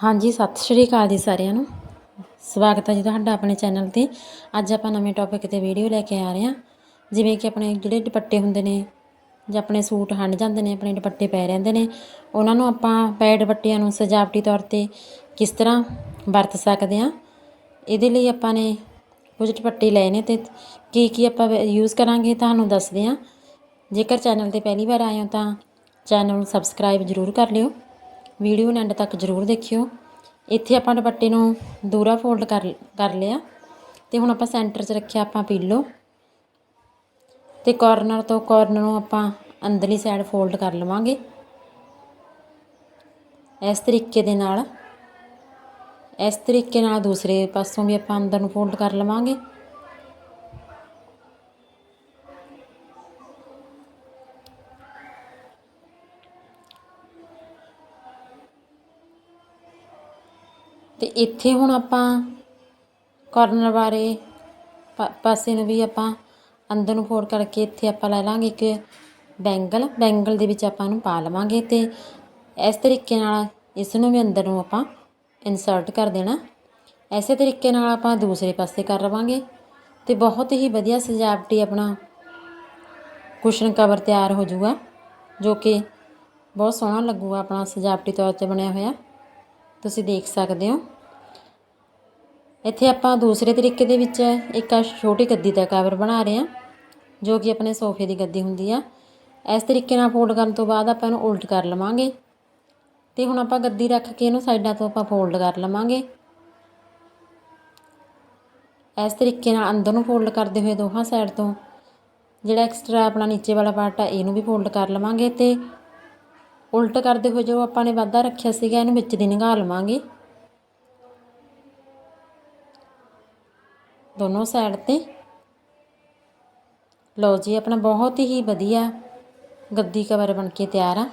ਹਾਂਜੀ, ਸਤਿ ਸ਼੍ਰੀ ਅਕਾਲ ਜੀ ਸਾਰਿਆਂ ਨੂੰ। ਸਵਾਗਤ ਹੈ ਜੀ ਤੁਹਾਡਾ ਆਪਣੇ ਚੈਨਲ ਤੇ। ਅੱਜ ਆਪਾਂ ਨਵੇਂ ਟੌਪਿਕ ਤੇ ਵੀਡੀਓ ਲੈ ਕੇ ਆ ਰਹੇ ਹਾਂ। ਜਿਵੇਂ ਕਿ ਆਪਣੇ ਜਿਹੜੇ ਦੁਪੱਟੇ ਹੁੰਦੇ ਨੇ ਜਾਂ ਆਪਣੇ ਸੂਟ ਹੰਡ ਜਾਂਦੇ ਨੇ, ਆਪਣੇ ਦੁਪੱਟੇ ਪੈ ਰਹਿੰਦੇ ਨੇ, ਉਹਨਾਂ ਨੂੰ ਆਪਾਂ ਪੈ ਦੁਪੱਟਿਆਂ ਨੂੰ ਸਜਾਵਟੀ ਤੌਰ ਤੇ ਕਿਸ ਤਰ੍ਹਾਂ ਵਰਤ ਸਕਦੇ ਹਾਂ। ਇਹਦੇ ਲਈ ਆਪਾਂ ਨੇ ਕੁਝ ਦੁਪੱਟੇ ਲਏ ਨੇ ਤੇ ਕੀ ਕੀ ਆਪਾਂ ਯੂਜ਼ ਕਰਾਂਗੇ ਤੁਹਾਨੂੰ ਦੱਸਦੇ ਹਾਂ। ਜੇਕਰ ਚੈਨਲ ਤੇ ਪਹਿਲੀ ਵਾਰ ਆਏ ਹੋ ਤਾਂ ਚੈਨਲ ਨੂੰ ਸਬਸਕ੍ਰਾਈਬ ਜ਼ਰੂਰ ਕਰ ਲਿਓ। ਵੀਡੀਓ ਨੂੰ ਐਂਡ ਤੱਕ ਜ਼ਰੂਰ ਦੇਖਿਓ। ਇੱਥੇ ਆਪਾਂ ਦੁਪੱਟੇ ਨੂੰ ਦੂਰਾ ਫੋਲਡ ਕਰ ਕਰ ਲਿਆ। ਤੇ ਹੁਣ ਆਪਾਂ ਸੈਂਟਰ 'ਚ ਰੱਖਿਆ ਆਪਾਂ ਪੀਲੋ ਤੇ ਕਾਰਨਰ ਤੋਂ ਕਾਰਨਰ ਨੂੰ ਆਪਾਂ ਅੰਦਰਲੀ ਸਾਈਡ ਫੋਲਡ ਕਰ ਲਵਾਂਗੇ। ਇਸ ਤਰੀਕੇ ਦੇ ਨਾਲ। ਇਸ ਤਰੀਕੇ ਨਾਲ ਦੂਸਰੇ ਪਾਸੋਂ ਵੀ ਆਪਾਂ ਅੰਦਰ ਨੂੰ ਫੋਲਡ ਕਰ ਲਵਾਂਗੇ। ਤੇ ਇੱਥੇ ਹੁਣ ਆਪਾਂ ਕੋਰਨਰ ਬਾਰੇ ਪਾਸੇ ਨੂੰ ਵੀ ਆਪਾਂ ਅੰਦਰ ਨੂੰ ਫੋਲਡ ਕਰਕੇ ਇੱਥੇ ਆਪਾਂ ਲੈ ਲਾਂਗੇ ਇੱਕ ਬੈਂਗਲ ਬੈਂਗਲ ਦੇ ਵਿੱਚ ਆਪਾਂ ਨੂੰ ਪਾ ਲਵਾਂਗੇ ਤੇ ਇਸ ਤਰੀਕੇ ਨਾਲ ਇਸ ਨੂੰ ਵੀ ਅੰਦਰ ਨੂੰ ਆਪਾਂ ਇਨਸਰਟ ਕਰ ਦੇਣਾ। ਐਸੇ ਤਰੀਕੇ ਨਾਲ ਆਪਾਂ ਦੂਸਰੇ ਪਾਸੇ ਕਰ ਲਵਾਂਗੇ ਤੇ ਬਹੁਤ ਹੀ ਵਧੀਆ ਸਜਾਵਟੀ ਆਪਣਾ ਕੁਸ਼ਨ ਕਵਰ ਤਿਆਰ ਹੋ ਜਾਊਗਾ, ਜੋ ਕਿ ਬਹੁਤ ਸੋਹਣਾ ਲੱਗੂਗਾ ਆਪਣਾ ਸਜਾਵਟੀ ਤੌਰ ਤੇ ਬਣਿਆ ਹੋਇਆ। ਤੁਸੀਂ ਦੇਖ ਸਕਦੇ ਹੋ। ਇੱਥੇ ਆਪਾਂ ਦੂਸਰੇ ਤਰੀਕੇ ਦੇ ਵਿੱਚ ਇੱਕ ਛੋਟੀ ਗੱਦੀ ਦਾ ਕਵਰ ਬਣਾ ਰਹੇ ਹਾਂ, ਜੋ ਕਿ ਆਪਣੇ ਸੋਫੇ ਦੀ ਗੱਦੀ ਹੁੰਦੀ ਆ। ਇਸ ਤਰੀਕੇ ਨਾਲ ਫੋਲਡ ਕਰਨ ਤੋਂ ਬਾਅਦ ਆਪਾਂ ਇਹਨੂੰ ਉਲਟ ਕਰ ਲਵਾਂਗੇ। ਤੇ ਹੁਣ ਆਪਾਂ ਗੱਦੀ ਰੱਖ ਕੇ ਇਹਨੂੰ ਸਾਈਡਾਂ ਤੋਂ ਆਪਾਂ ਫੋਲਡ ਕਰ ਲਵਾਂਗੇ। ਇਸ ਤਰੀਕੇ ਨਾਲ ਅੰਦਰ ਨੂੰ ਫੋਲਡ ਕਰਦੇ ਹੋਏ ਦੋਹਾਂ ਸਾਈਡ ਤੋਂ ਜਿਹੜਾ ਐਕਸਟਰਾ ਆਪਣਾ ਨੀਚੇ ਵਾਲਾ ਪਾਰਟ ਆ, ਇਹਨੂੰ ਵੀ ਫੋਲਡ ਕਰ ਲਵਾਂਗੇ ਤੇ ਉਲਟ ਕਰਦੇ ਹੋਏ ਜੋ ਆਪਾਂ ਨੇ ਵਾਧਾ ਰੱਖਿਆ ਸੀਗਾ, ਇਹਨੂੰ ਵਿੱਚ ਦੀ ਨਿਗਾਹ ਲਵਾਂਗੇ। ਦੋਨੋਂ ਸਾਈਡ ਤੇ। ਲਓ ਜੀ, ਆਪਣਾ ਬਹੁਤ ਹੀ ਵਧੀਆ ਗੱਦੀ ਕਵਰ ਬਣ ਕੇ ਤਿਆਰ ਆ,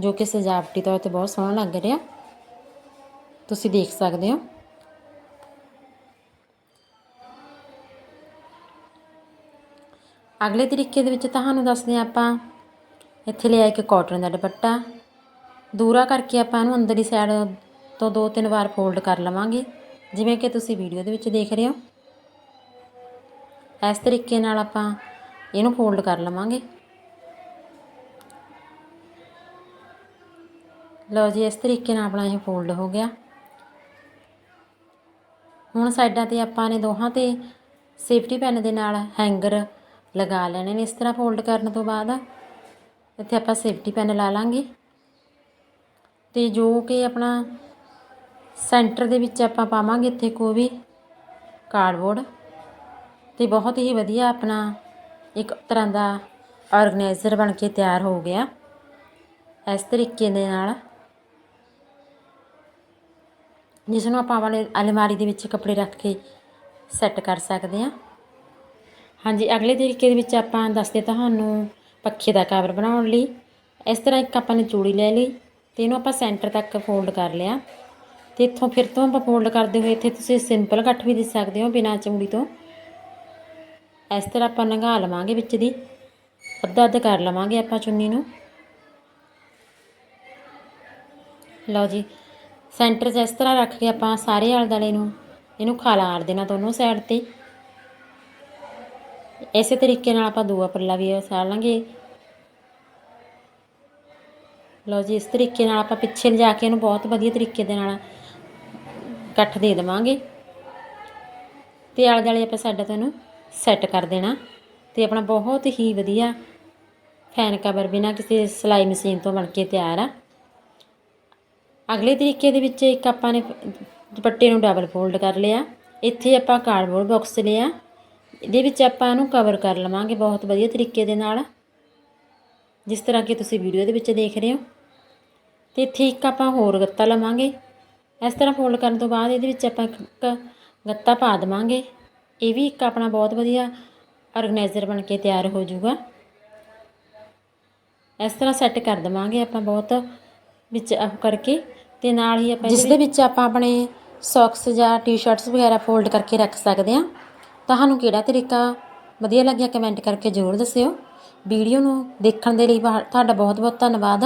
ਜੋ ਕਿ ਸਜਾਵਟੀ ਤੌਰ ਤੇ ਬਹੁਤ ਸੋਹਣਾ ਲੱਗ ਰਿਹਾ। ਤੁਸੀਂ ਦੇਖ ਸਕਦੇ ਹੋ। ਅਗਲੇ ਤਰੀਕੇ ਦੇ ਵਿੱਚ ਤੁਹਾਨੂੰ ਦੱਸਦੇ ਹਾਂ ਆਪਾਂ ਇੱਥੇ ਲਿਆ ਇੱਕ ਕਾਟਨ ਦਾ ਦੁਪੱਟਾ। ਦੂਰਾ ਕਰਕੇ ਆਪਾਂ ਇਹਨੂੰ ਅੰਦਰਲੀ ਸਾਈਡ ਤੋਂ ਦੋ ਤਿੰਨ ਵਾਰ ਫੋਲਡ ਕਰ ਲਵਾਂਗੇ। ਜਿਵੇਂ ਕਿ ਤੁਸੀਂ ਵੀਡੀਓ ਦੇ ਵਿੱਚ ਦੇਖ ਰਹੇ ਹੋ। ਇਸ ਤਰੀਕੇ ਨਾਲ ਆਪਾਂ ਇਹਨੂੰ ਫੋਲਡ ਕਰ ਲਵਾਂਗੇ। ਲਓ ਜੀ, ਇਸ ਤਰੀਕੇ ਨਾਲ ਆਪਣਾ ਇਹ ਫੋਲਡ ਹੋ ਗਿਆ। ਹੁਣ ਸਾਈਡਾਂ ਤੇ ਆਪਾਂ ਨੇ ਦੋਹਾਂ ਤੇ ਸੇਫਟੀ ਪੈਨ ਦੇ ਨਾਲ ਹੈਂਗਰ ਲਗਾ ਲੈਣੇ ਨੇ ਇਸ ਤਰ੍ਹਾਂ ਫੋਲਡ ਕਰਨ ਤੋਂ ਬਾਅਦ। ਇੱਥੇ ਆਪਾਂ ਸੇਫਟੀ ਪੈਨ ਲਾ ਲਾਂਗੇ। ਤੇ ਜੋ ਕਿ ਆਪਣਾ ਸੈਂਟਰ ਦੇ ਵਿੱਚ ਆਪਾਂ ਪਾਵਾਂਗੇ ਇੱਥੇ ਕੋਈ ਵੀ ਕਾਰਡਬੋਰਡ ਤੇ ਬਹੁਤ ਹੀ ਵਧੀਆ ਆਪਣਾ ਇੱਕ ਤਰ੍ਹਾਂ ਦਾ ਆਰਗੇਨਾਈਜ਼ਰ ਬਣ ਕੇ ਤਿਆਰ ਹੋ ਗਿਆ ਇਸ ਤਰੀਕੇ ਦੇ ਨਾਲ। ਜਿਸ ਨੂੰ ਆਪਾਂ ਵਾਲੇ ਅਲਮਾਰੀ ਦੇ ਵਿੱਚ ਕੱਪੜੇ ਰੱਖ ਕੇ ਸੈੱਟ ਕਰ ਸਕਦੇ ਹਾਂ। ਹਾਂਜੀ, ਅਗਲੇ ਤਰੀਕੇ ਦੇ ਵਿੱਚ ਆਪਾਂ ਦੱਸਦੇ ਤੁਹਾਨੂੰ ਪੱਖੇ ਦਾ ਕਵਰ ਬਣਾਉਣ ਲਈ। ਇਸ ਤਰ੍ਹਾਂ ਇੱਕ ਆਪਾਂ ਨੇ ਚੂੜੀ ਲੈ ਲਈ ਤੇ ਇਹਨੂੰ ਆਪਾਂ ਸੈਂਟਰ ਤੱਕ ਫੋਲਡ ਕਰ ਲਿਆ। ਤੇ ਇੱਥੋਂ ਫਿਰ ਤੋਂ ਆਪਾਂ ਫੋਲਡ ਕਰਦੇ ਹੋਏ ਇੱਥੇ ਤੁਸੀਂ ਸਿੰਪਲ ਕੱਟ ਵੀ ਦੇ ਸਕਦੇ ਹੋ ਬਿਨਾਂ ਚੂੜੀ ਤੋਂ। ਇਸ ਤਰ੍ਹਾਂ ਆਪਾਂ ਲੰਘਾ ਲਵਾਂਗੇ ਵਿੱਚ ਦੀ। ਅੱਧਾ ਅੱਧ ਕਰ ਲਵਾਂਗੇ ਆਪਾਂ ਚੁੰਨੀ ਨੂੰ। ਲਓ ਜੀ ਸੈਂਟਰ 'ਚ ਇਸ ਤਰ੍ਹਾਂ ਰੱਖ ਕੇ ਆਪਾਂ ਸਾਰੇ ਆਲੇ ਦੁਆਲੇ ਨੂੰ, ਇਹਨੂੰ ਖਾਲਾ ਖਾਲਾਰ ਦੇਣਾ ਦੋਨੋਂ ਸਾਈਡ ਤੇ। ਇਸੇ ਤਰੀਕੇ ਨਾਲ ਆਪਾਂ ਦੂਆ ਪੱਲਾ ਵੀ ਸਾਰ ਲਾਂਗੇ। ਲਓ ਜੀ, ਇਸ ਤਰੀਕੇ ਨਾਲ ਆਪਾਂ ਪਿੱਛੇ ਲਿਜਾ ਕੇ ਇਹਨੂੰ ਬਹੁਤ ਵਧੀਆ ਤਰੀਕੇ ਦੇ ਨਾਲ ਇਕੱਠ ਦੇ ਦੇਵਾਂਗੇ। ਤੇ ਆਲੇ ਦੁਆਲੇ ਆਪਾਂ ਸਾਡਾ ਤੋਂ ਇਹਨੂੰ ਸੈੱਟ ਕਰ ਦੇਣਾ। ਤੇ ਆਪਣਾ ਬਹੁਤ ਹੀ ਵਧੀਆ ਫੈਨ ਕਵਰ ਬਿਨਾਂ ਕਿਸੇ ਸਿਲਾਈ ਮਸ਼ੀਨ ਤੋਂ ਬਣ ਕੇ ਤਿਆਰ ਆ। ਅਗਲੇ ਤਰੀਕੇ ਦੇ ਵਿੱਚ ਇੱਕ ਆਪਾਂ ਨੇ ਦੁਪੱਟੇ ਨੂੰ ਡਬਲ ਫੋਲਡ ਕਰ ਲਿਆ। ਇੱਥੇ ਆਪਾਂ ਕਾਰਡਬੋਰਡ ਬਾਕਸ ਲਿਆ। ਇਹਦੇ ਵਿੱਚ ਆਪਾਂ ਇਹਨੂੰ ਕਵਰ ਕਰ ਲਵਾਂਗੇ ਬਹੁਤ ਵਧੀਆ ਤਰੀਕੇ ਦੇ ਨਾਲ। ਜਿਸ ਤਰ੍ਹਾਂ ਕਿ ਤੁਸੀਂ ਵੀਡੀਓ ਦੇ ਵਿੱਚ ਦੇਖ ਰਹੇ ਹੋ। ਤੇ ਇੱਥੇ ਇੱਕ ਆਪਾਂ ਹੋਰ ਗੱਤਾ ਲਵਾਂਗੇ। ਇਸ ਤਰ੍ਹਾਂ ਫੋਲਡ ਕਰਨ ਤੋਂ ਬਾਅਦ ਇਹਦੇ ਵਿੱਚ ਆਪਾਂ ਇੱਕ ਗੱਤਾ ਪਾ ਦੇਵਾਂਗੇ। ਇਹ ਵੀ ਇੱਕ ਆਪਣਾ ਬਹੁਤ ਵਧੀਆ ਆਰਗੇਨਾਈਜ਼ਰ ਬਣ ਕੇ ਤਿਆਰ ਹੋ ਜਾਊਗਾ। ਇਸ ਤਰ੍ਹਾਂ ਸੈੱਟ ਕਰ ਦੇਵਾਂਗੇ ਆਪਾਂ ਬਹੁਤ ਵਿੱਚ ਉਹ ਕਰਕੇ ਤੇ ਨਾਲ ਹੀ ਆਪਾਂ ਜਿਸ ਦੇ ਵਿੱਚ ਆਪਾਂ ਆਪਣੇ ਸੌਕਸ ਜਾਂ ਟੀ-ਸ਼ਰਟਸ ਵਗੈਰਾ ਫੋਲਡ ਕਰਕੇ ਰੱਖ ਸਕਦੇ ਹਾਂ। ਤੁਹਾਨੂੰ ਕਿਹੜਾ ਤਰੀਕਾ ਵਧੀਆ ਲੱਗਿਆ ਕਮੈਂਟ ਕਰਕੇ ਜ਼ਰੂਰ ਦੱਸਿਓ। ਵੀਡੀਓ ਨੂੰ ਦੇਖਣ ਦੇ ਲਈ ਤੁਹਾਡਾ ਬਹੁਤ ਬਹੁਤ ਧੰਨਵਾਦ।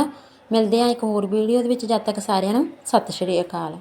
ਮਿਲਦੇ ਹਾਂ ਇੱਕ ਹੋਰ ਵੀਡੀਓ ਦੇ ਵਿੱਚ। ਜਦ ਤੱਕ ਸਾਰਿਆਂ ਨੂੰ ਸਤਿ ਸ਼੍ਰੀ ਅਕਾਲ।